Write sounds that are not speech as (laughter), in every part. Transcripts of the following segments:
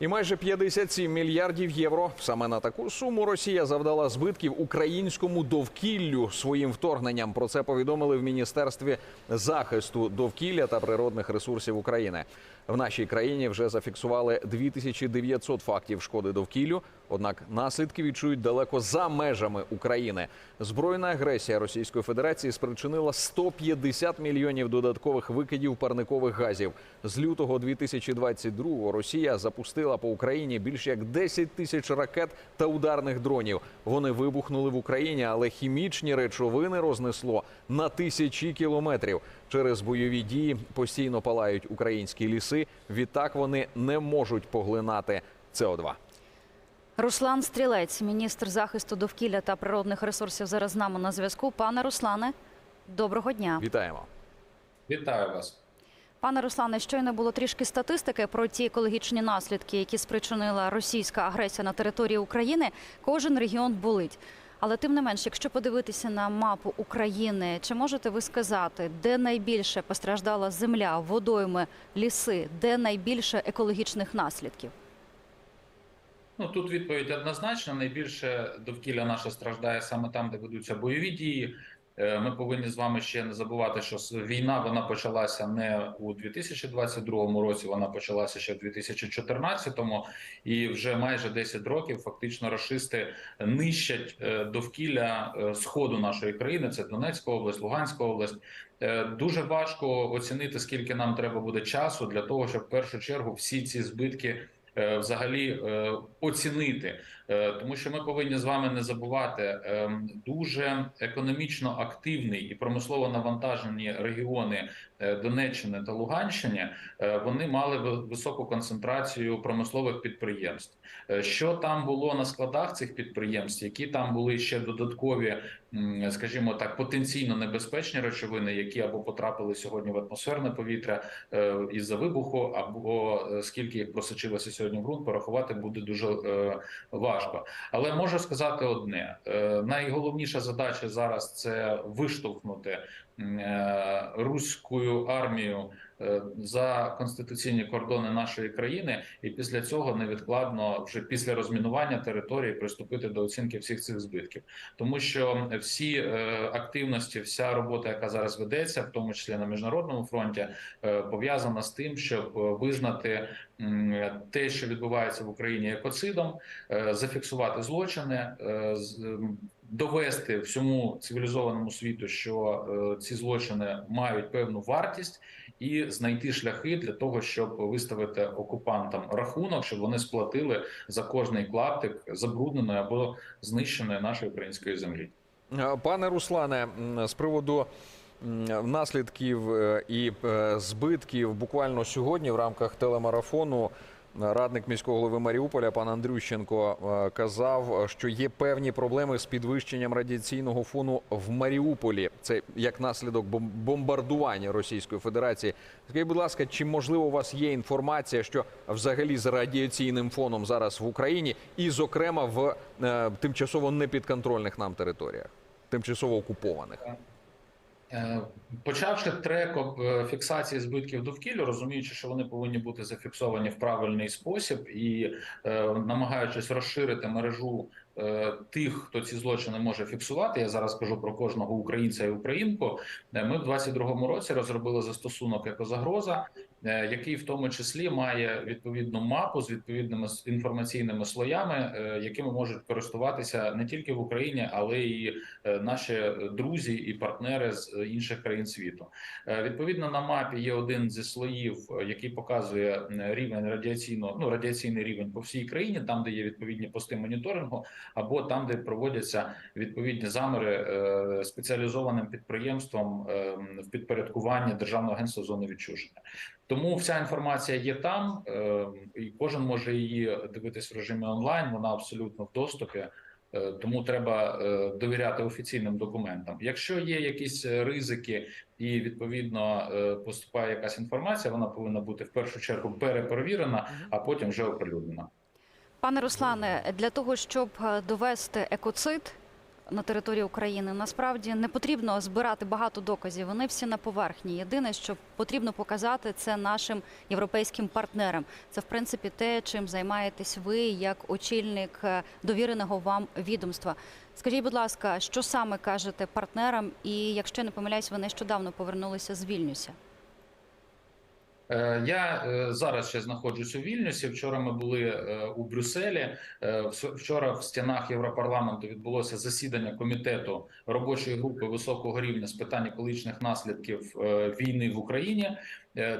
І майже 57 мільярдів євро. Саме на таку суму Росія завдала збитків українському довкіллю своїм вторгненням. Про це повідомили в міністерстві захисту довкілля та природних ресурсів України. В нашій країні вже зафіксували 2900 фактів шкоди довкіллю. Однак наслідки відчують далеко за межами України. Збройна агресія Російської Федерації спричинила 150 мільйонів додаткових викидів парникових газів. З лютого 2022-го Росія запустила по Україні більш як 10 тисяч ракет та ударних дронів. Вони вибухнули в Україні, але хімічні речовини рознесло на тисячі кілометрів. Через бойові дії постійно палають українські ліси. Відтак вони не можуть поглинати СО2. Руслан Стрілець, міністр захисту довкілля та природних ресурсів, зараз з нами на зв'язку. Пане Руслане, доброго дня. Вітаємо. Вітаю вас. Пане Руслане, щойно було трішки статистики про ті екологічні наслідки, які спричинила російська агресія на території України. Кожен регіон болить. Але тим не менш, якщо подивитися на мапу України, чи можете ви сказати, де найбільше постраждала земля, водойми, ліси, де найбільше екологічних наслідків? Ну тут відповідь однозначна. Найбільше довкілля наше страждає саме там, де ведуться бойові дії. Е, Ми повинні з вами ще не забувати, що війна вона почалася не у 2022 році, вона почалася ще в 2014, і вже майже 10 років фактично рашисти нищать е, довкілля е, сходу нашої країни. Це Донецька область, Луганська область. Дуже важко оцінити, скільки нам треба буде часу для того, щоб в першу чергу всі ці збитки взагалі оцінити, тому що ми повинні з вами не забувати е, дуже економічно активний і промислово навантажені регіони е, Донеччини та Луганщини. е, Вони мали ви- високу концентрацію промислових підприємств. Е, Що там було на складах цих підприємств, які там були ще додаткові, скажімо так, потенційно небезпечні речовини, які або потрапили сьогодні в атмосферне повітря е, із-за вибуху, або е, скільки їх просочилося сьогодні в ґрунт, порахувати буде дуже е, важко. Але можу сказати одне: е, найголовніша задача зараз це виштовхнути е, руську армію за конституційні кордони нашої країни, і після цього невідкладно, вже після розмінування території, приступити до оцінки всіх цих збитків, тому що всі е, активності, вся робота, яка зараз ведеться, в тому числі на міжнародному фронті, е, пов'язана з тим, щоб е, визнати те, що відбувається в Україні екоцидом, е, зафіксувати злочини, е, довести всьому цивілізованому світу, що е, ці злочини мають певну вартість, і знайти шляхи для того, щоб виставити окупантам рахунок, щоб вони сплатили за кожний клаптик забрудненої або знищеної нашої української землі. Е, Пане Руслане, з приводу наслідків е, і е, збитків буквально сьогодні в рамках телемарафону радник міського голови Маріуполя пан Андрющенко е, казав, що є певні проблеми з підвищенням радіаційного фону в Маріуполі. Це як наслідок бом- бомбардування Російської Федерації. Скажіть, будь ласка, чи можливо у вас є інформація, що взагалі з радіаційним фоном зараз в Україні, і, зокрема, в е, тимчасово непідконтрольних нам територіях, тимчасово окупованих? Е, Почавши трек е, фіксації збитків довкілля, розуміючи, що вони повинні бути зафіксовані в правильний спосіб, і е, намагаючись розширити мережу тих, хто ці злочини може фіксувати. Я зараз кажу про кожного українця і українку. е, Ми в 22-му році розробили застосунок екозагроза, е, який в тому числі має відповідну мапу з відповідними інформаційними слоями, е, якими можуть користуватися не тільки в Україні, але е, наші друзі і партнери з е, інших країн світу. Е, Відповідно, на мапі є один зі слоїв, е, який показує е, рівень радіаційного, ну радіаційний рівень по всій країні, там де є відповідні пости моніторингу, або там, де проводяться відповідні заміри е, спеціалізованим підприємством е, в підпорядкуванні Державного агентства зони відчуження. Тому вся інформація є там, е, і кожен може її дивитись в режимі онлайн. Вона абсолютно в доступі. Тому треба довіряти офіційним документам. Якщо є якісь ризики і відповідно поступає якась інформація, вона повинна бути в першу чергу переперевірена, а потім вже оприлюднена. Пане Руслане, для того, щоб е, довести екоцид, на території України. Насправді не потрібно збирати багато доказів. Вони всі на поверхні. Єдине, що потрібно показати, це нашим європейським партнерам. Це в принципі те, чим займаєтесь ви як очільник е, довіреного вам відомства. Скажіть, будь ласка, що саме кажете партнерам? І якщо не помиляюсь, ви нещодавно повернулися з Вільнюся. Е, Я е, зараз ще знаходжусь у Вільнюсі. Вчора ми були е, у Брюсселі. Вчора в стінах Європарламенту відбулося засідання комітету робочої групи високого рівня з питань екологічних наслідків війни в Україні.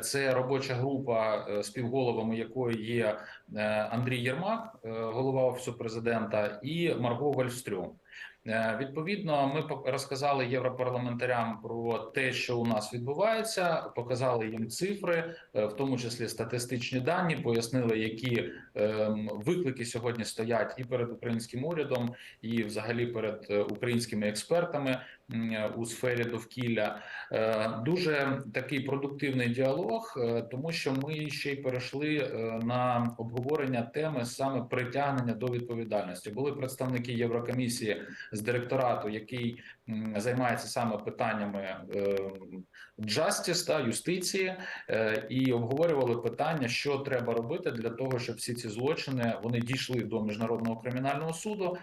Це робоча група, співголовами якої є Андрій Єрмак, голова офісу президента, і Марго Вальстрюм. Е, Відповідно, ми розказали європарламентарям про те, що у нас відбувається, показали їм цифри, е, в тому числі статистичні дані, пояснили, які ем, виклики сьогодні стоять і перед українським урядом, і взагалі перед е, українськими експертами у сфері довкілля. Е, Дуже такий продуктивний діалог, е, тому що ми ще й перейшли е, на обговорення теми саме притягнення до відповідальності. Були представники Єврокомісії з директорату, який займається саме питаннями justice та юстиції, і обговорювали питання, що треба робити для того, щоб всі ці злочини вони дійшли до міжнародного кримінального суду,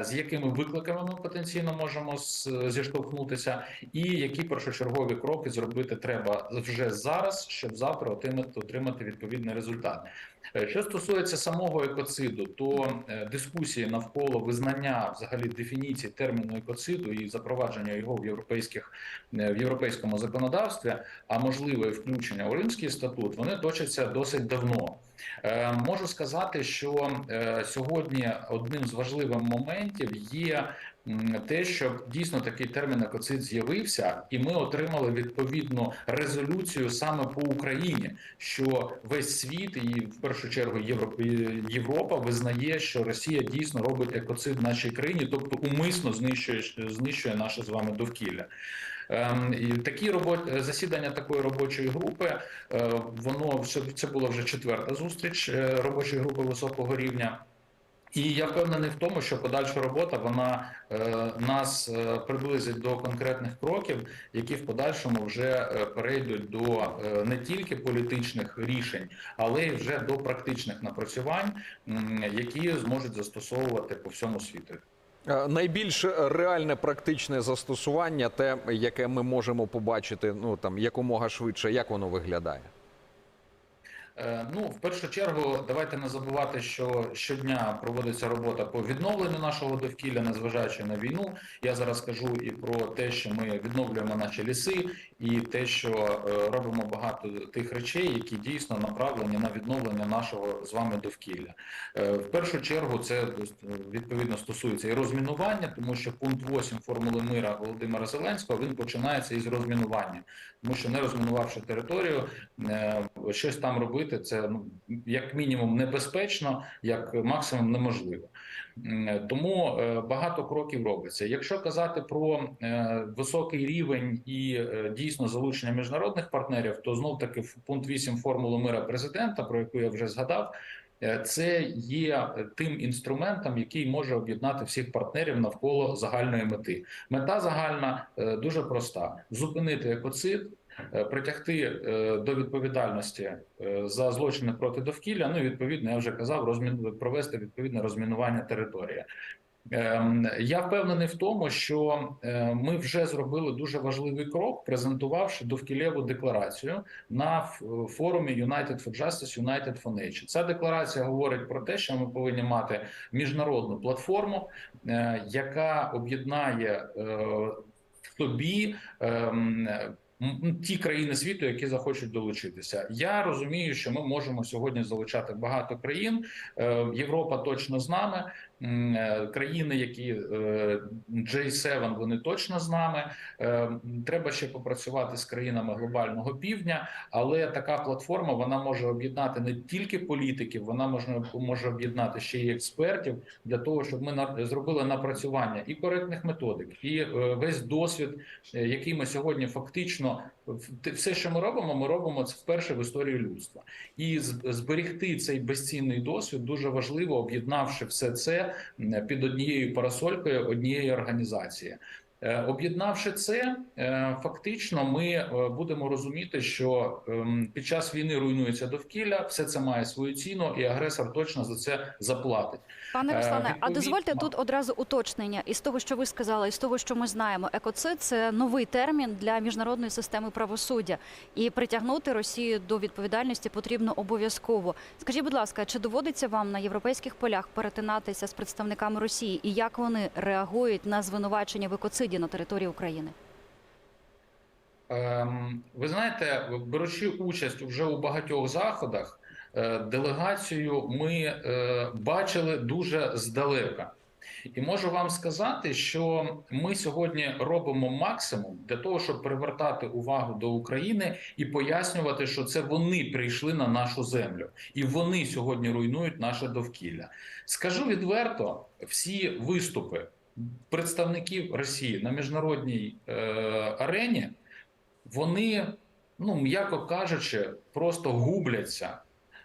з якими викликами ми потенційно можемо з- зіштовхнутися, і які першочергові кроки зробити треба вже зараз, щоб завтра отримати, отримати відповідний результат. Е, Що стосується самого екоциду, то е, дискусії навколо визнання взагалі дефініції терміну екоциду і запровадження його в європейських е, в європейському законодавстві, а можливе включення у Римський статут, вони точаться досить давно. Можу сказати, що сьогодні одним з важливих моментів є те, що дійсно такий термін екоцид з'явився, і ми отримали відповідну резолюцію саме по Україні, що весь світ і в першу чергу Європа, визнає, що Росія дійсно робить екоцид в нашій країні, тобто умисно знищує знищує наше з вами довкілля. Ем, такі робот... засідання такої робочої групи, е, воно це, це була вже четверта зустріч е, робочої групи високого рівня. І я впевнений в тому, що подальша робота вона е, нас е, приблизить до конкретних кроків, які в подальшому вже е, перейдуть до не тільки політичних рішень, але й вже до практичних напрацювань, які зможуть застосовувати по всьому світу. Найбільш реальне практичне застосування, те, яке ми можемо побачити, ну там якомога швидше, як воно виглядає. Е, Ну, в першу чергу, давайте не забувати, що щодня проводиться робота по відновленню нашого довкілля, незважаючи на війну. Я зараз кажу і про те, що ми відновлюємо наші ліси, і те, що е, робимо багато тих речей, які дійсно направлені на відновлення нашого з вами довкілля. Е, В першу чергу це відповідно стосується і розмінування, тому що пункт 8 формули мира Володимира Зеленського він починається із розмінування, тому що не розмінувавши територію, щось там робити це ну як мінімум небезпечно, як максимум неможливо. Тому е, багато кроків робиться. Якщо казати про е, високий рівень і е, дійсно залучення міжнародних партнерів, то знов таки пункт 8 формули мира президента, про яку я вже згадав. е, Це є тим інструментом, який може об'єднати всіх партнерів навколо загальної мети. Мета загальна е, дуже проста: зупинити екоцид, е, притягти е, до відповідальності е, за злочини проти довкілля. Ну і відповідно, я вже казав, розмін провести відповідне розмінування території. Ем, Я впевнений в тому, що е, ми вже зробили дуже важливий крок, презентувавши довкіллєву декларацію на форумі United for Justice, United for Nature. Ця декларація говорить про те, що ми повинні мати міжнародну платформу, е, яка об'єднає е, в собі. Ем, м, Ті країни світу, які захочуть долучитися, я розумію, що ми можемо сьогодні залучати багато країн. Е, Європа точно з нами. Е, Країни, які е, J7, вони точно з нами. Е, Треба ще попрацювати з країнами глобального півдня, але така платформа вона може об'єднати не тільки політиків, вона може, може об'єднати ще й експертів для того, щоб ми зробили напрацювання і коректних методик, і е, весь досвід, е, який ми сьогодні фактично все, що ми робимо, ми робимо це вперше в історії людства. І зберегти цей безцінний досвід дуже важливо, об'єднавши все це під однією парасолькою однієї організації. Е, Об'єднавши це, е, фактично, ми е, будемо розуміти, що ем, під час війни руйнується довкілля, все це має свою ціну, і агресор точно за це заплатить. Пане Руслане, а дозвольте тут одразу уточнення із того, що ви сказали, із того, що ми знаємо. Екоцид це новий термін для міжнародної системи правосуддя, і притягнути Росію до відповідальності потрібно обов'язково. Скажіть, будь ласка, чи доводиться вам на європейських полях перетинатися з представниками Росії, і як вони реагують на звинувачення в екоциді на території України? Ем, Ви знаєте, беручи участь вже у багатьох заходах, е, делегацію ми е, бачили дуже здалека. І можу вам сказати, що ми сьогодні робимо максимум для того, щоб привертати увагу до України і пояснювати, що це вони прийшли на нашу землю, і вони сьогодні руйнують наше довкілля. Скажу відверто, всі виступи представників Росії на міжнародній е, арені вони, ну м'яко кажучи, просто губляться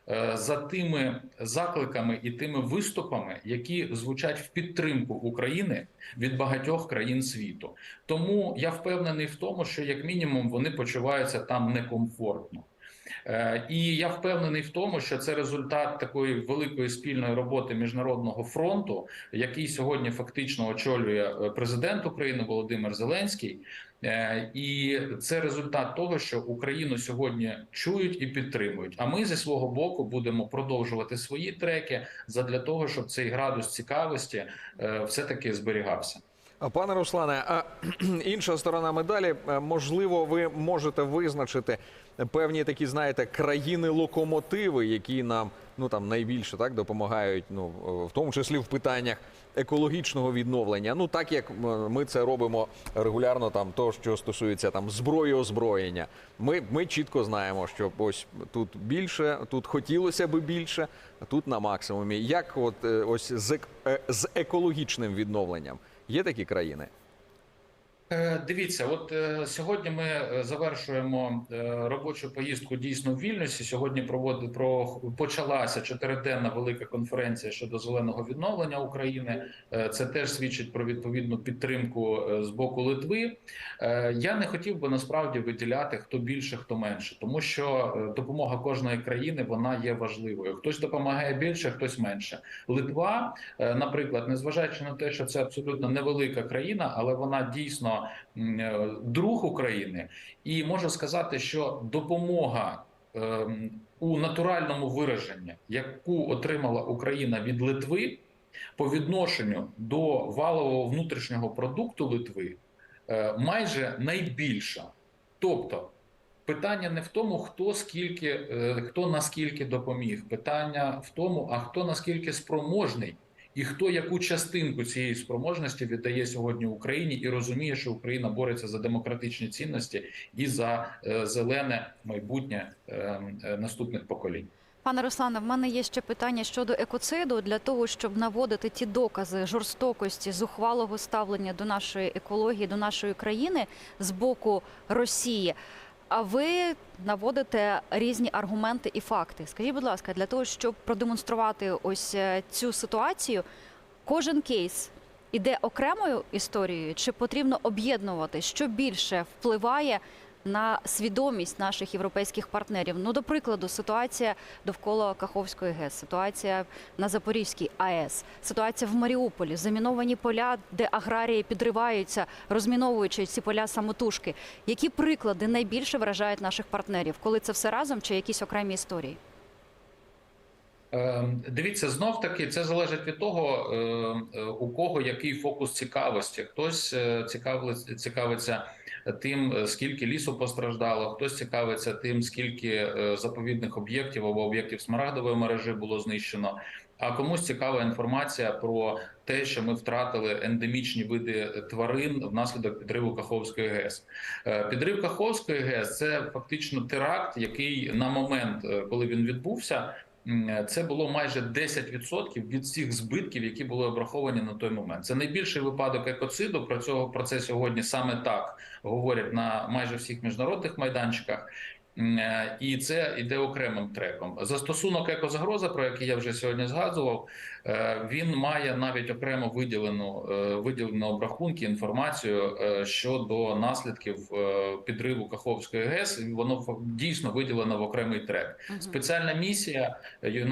е, за тими закликами і тими виступами, які звучать в підтримку України від багатьох країн світу. Тому я впевнений в тому, що як мінімум вони почуваються там некомфортно. Е, І я впевнений в тому, що це результат такої великої спільної роботи міжнародного фронту, який сьогодні фактично очолює е, президент України Володимир Зеленський. Е, І це результат того, що Україну сьогодні чують і підтримують. А ми зі свого боку будемо продовжувати свої треки задля того, щоб цей градус цікавості все таки зберігався. Пане Руслане, а (clears throat) інша сторона медалі, можливо, ви можете визначити певні такі, знаєте, країни-локомотиви, які нам ну там найбільше так допомагають, ну в тому числі в питаннях екологічного відновлення. Ну так як е, ми це робимо регулярно, там то, що стосується там зброї озброєння. Ми, ми чітко знаємо, що ось тут більше, тут хотілося би більше, а тут на максимумі. Як от е, ось з, е, з екологічним відновленням? Є такі країни? Е, Дивіться, от е, сьогодні ми е, завершуємо робочу поїздку дійсно в Вільнюсі. Сьогодні проводить про почалася чотириденна велика конференція щодо зеленого відновлення України. Це теж свідчить про відповідну підтримку з боку Литви. Я не хотів би насправді виділяти хто більше, хто менше, тому що допомога кожної країни вона є важливою. Хтось допомагає більше, хтось менше. Литва, наприклад, незважаючи на те, що це абсолютно невелика країна, але вона дійсно друг України, і можу сказати, що допомога ем, у натуральному вираженні, яку отримала Україна від Литви, по відношенню до валового внутрішнього продукту Литви, е, майже найбільша. Тобто. Питання не в тому, хто скільки, е, хто наскільки допоміг. Питання в тому, а хто наскільки спроможний, і хто яку частинку цієї спроможності віддає сьогодні Україні і розуміє, що Україна бореться за демократичні цінності і за е, зелене майбутнє е, е, наступних поколінь. Пане Руслане, в мене є ще питання щодо екоциду для того, щоб наводити ті докази жорстокості, зухвалого ставлення до нашої екології, до нашої країни з боку Росії. А ви наводите різні аргументи і факти. Скажіть, будь ласка, для того, щоб продемонструвати ось е, цю ситуацію, кожен кейс іде окремою історією, чи потрібно об'єднувати, що більше впливає на свідомість наших європейських партнерів. Ну, до прикладу, ситуація довкола Каховської ГЕС, ситуація на Запорізькій АЕС, ситуація в Маріуполі, заміновані поля, де аграрії підриваються, розміновуючи ці поля самотужки. Які приклади найбільше вражають наших партнерів, коли це все разом чи якісь окремі історії? Е, Дивіться, знов таки це залежить від того, е, е, у кого який фокус цікавості. Хтось е, цікавиться, тим, е, скільки лісу постраждало, хтось цікавиться тим, скільки е, заповідних об'єктів або об'єктів смарагдової мережі було знищено. А комусь цікава інформація про те, що ми втратили ендемічні види тварин внаслідок підриву Каховської ГЕС. Підрив Каховської ГЕС це фактично теракт, який на момент, коли він відбувся, це було майже 10% від всіх збитків, які були обраховані на той момент. Це найбільший випадок екоциду. Про цього про це сьогодні саме так говорять на майже всіх міжнародних майданчиках. Е, І це йде окремим треком. Застосунок екозагроза, про який я вже сьогодні згадував, е, він має навіть окремо виділену е, виділену обрахунки, інформацію щодо наслідків підриву Каховської ГЕС. Воно дійсно виділено в окремий трек. Спеціальна місія Ю-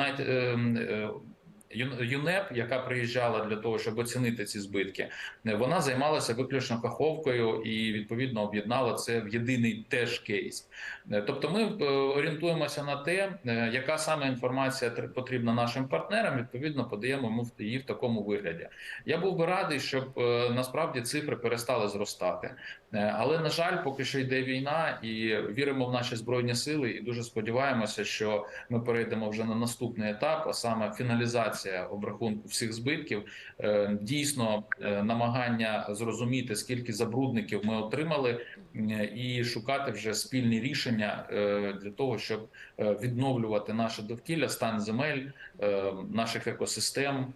ЮНЕП, яка приїжджала для того, щоб оцінити ці збитки, е, вона займалася виключно каховкою і відповідно об'єднала це в єдиний теж кейс. Е, Тобто, ми е, орієнтуємося на те, яка саме інформація потрібна нашим партнерам. Відповідно, подаємо її в такому вигляді. Я був би радий, щоб насправді цифри перестали зростати. Е, Але на жаль, поки що йде війна, і віримо в наші збройні сили, і дуже сподіваємося, що ми перейдемо вже на наступний етап, а саме фіналізація обрахунку всіх збитків. Е, Дійсно, е, намагання зрозуміти, скільки забрудників ми отримали, і шукати вже спільні рішення е, для того, щоб е, відновлювати наше довкілля, стан земель, е, наших екосистем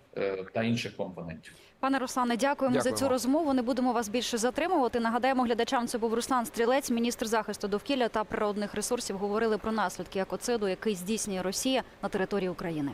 та інших компонентів. Пане Руслане, дякуємо, за цю розмову. Не будемо вас більше затримувати. Нагадаємо глядачам, це був Руслан Стрілець, міністр захисту довкілля та природних ресурсів. Говорили про наслідки екоциду, який здійснює Росія на території України.